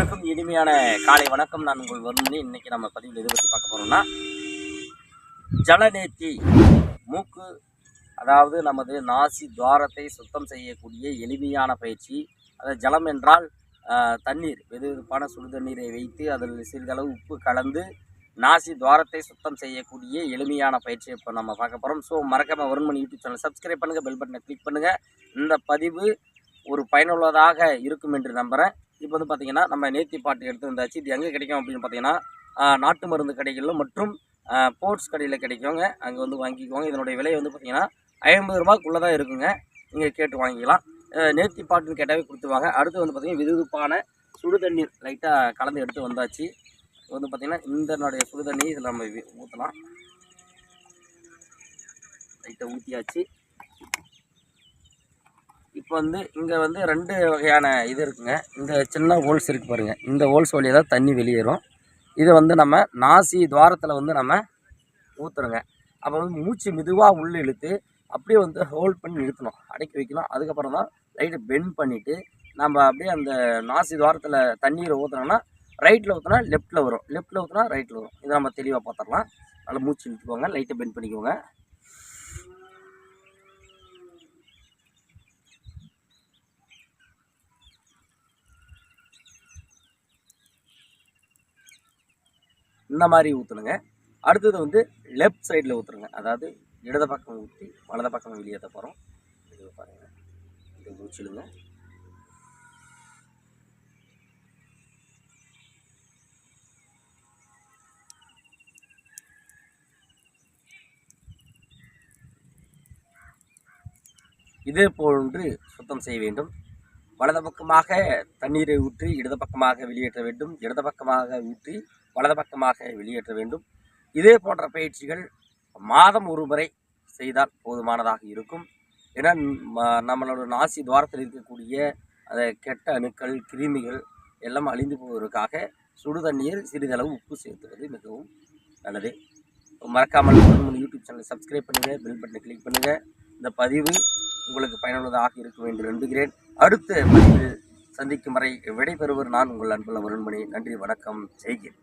அனைவருக்கும் இனிமையான காலை வணக்கம். நான் உங்கள் வருணி. இன்னைக்கு நம்ம பதிவில் எதை பற்றி பார்க்க போகிறோம்னா ஜலநேத்தி மூக்கு அதாவது நமது நாசி துவாரத்தை சுத்தம் செய்யக்கூடிய எளிமையான பயிற்சி. அதாவது ஜலம் என்றால் தண்ணீர். வெதுவெதுப்பான சுடு தண்ணீரை வைத்து அதில் சிறிதளவு உப்பு கலந்து நாசி துவாரத்தை சுத்தம் செய்யக்கூடிய எளிமையான பயிற்சியை இப்போ நம்ம பார்க்க போகிறோம் ஸோ மறக்காமல் வருண்மணி யூடியூப் சேனல் சப்ஸ்கிரைப் பண்ணுங்கள் பெல் பட்டனை கிளிக் பண்ணுங்கள் இந்த பதிவு ஒரு பயனுள்ளதாக இருக்கும் என்று நம்புகிறேன் இப்போ வந்து பார்த்தீங்கன்னா நம்ம நேத்தி பாட்டு எடுத்து வந்தாச்சு. இது எங்கே கிடைக்கும் அப்படின்னு பார்த்தீங்கன்னா நாட்டு மருந்து கடைகளில் மற்றும் போர்ட்ஸ் கடையில் கிடைக்குங்க. அங்கே வந்து வாங்கிக்குவாங்க இதனுடைய விலை வந்து பார்த்தீங்கன்னா ஐம்பது ரூபாய்க்குள்ளே தான் இருக்குங்க. நீங்கள் கேட்டு வாங்கிக்கலாம். நேர்த்தி பாட்டுன்னு கேட்டாவே கொடுத்துருவாங்க. அடுத்து வந்து பார்த்திங்கன்னா விதுவிதுப்பான சுடு தண்ணீர் லைட்டாக கலந்து எடுத்து வந்தாச்சு. வந்து பார்த்திங்கன்னா இந்தனுடைய சுடு தண்ணி இதில் நம்ம ஊற்றலாம் லைட்டாக ஊற்றியாச்சு இப்போ வந்து இங்கே வந்து ரெண்டு வகையான இது இருக்குங்க. இந்த சின்ன ஹோல்ஸ் இருக்குது பாருங்கள் இந்த ஹோல்ஸ் வழியாக தான் தண்ணி வெளியேறும். இதை வந்து நம்ம நாசி துவாரத்தில் வந்து நம்ம ஊற்றுறோங்க அப்போ வந்து மூச்சு மெதுவாக உள்ளே இழுத்து அப்படியே வந்து ஹோல்ட் பண்ணி இழுக்கணும். அடக்கி வைக்கணும். அதுக்கப்புறம் தான் லைட்டை பெண்ட் பண்ணிவிட்டு நம்ம அப்படியே அந்த நாசி துவாரத்தில் தண்ணீரை ஊற்றுனோன்னா ரைட்டில் ஊற்றினா லெஃப்ட்டில் வரும். லெஃப்ட்டில் ஊற்றினா ரைட்டில் வரும். இதை நம்ம தெளிவாக பார்த்துடலாம். நல்லா மூச்சு இழுத்துக்கோங்க. லைட்டை பெண்ட் பண்ணிக்கோங்க. இந்த மாதிரி ஊற்றணுங்க அடுத்தது வந்து லெஃப்ட் சைடில் ஊற்றுருங்க அதாவது இடது பக்கம் ஊற்றி வலது பக்கம் வெளியேற்ற போகிறோம் இது பாருங்கள் இது மூச்சிடுங்க இதே போன்று சுத்தம் செய்ய வேண்டும். வலது பக்கமாக தண்ணீரை ஊற்றி இடது பக்கமாக வெளியேற்ற வேண்டும். இடது பக்கமாக ஊற்றி வலது பக்கமாக வெளியேற்ற வேண்டும். இதே போன்ற பயிற்சிகள் மாதம் ஒரு முறை செய்தால் போதுமானதாக இருக்கும். ஏன்னா நம்மளோட நாசி துவாரத்தில் இருக்கக்கூடிய அந்த கெட்ட அணுக்கள் கிருமிகள் எல்லாம் அழிந்து போவதற்காக சுடு தண்ணீர் சிறிதளவு உப்பு சேர்த்துவது மிகவும் நல்லது. மறக்காமல் யூடியூப் சேனலை சப்ஸ்கிரைப் பண்ணுங்கள் பெல் பட்டனை கிளிக் பண்ணுங்கள் இந்த பதிவு உங்களுக்கு பயனுள்ளதாக இருக்கும் என்று நம்புகிறேன். அடுத்த பதிவில் சந்திக்கும் வரை விடைபெறுவர் நான் உங்கள் அன்புள்ள வருண்மணி நன்றி வணக்கம் செய்கிறேன்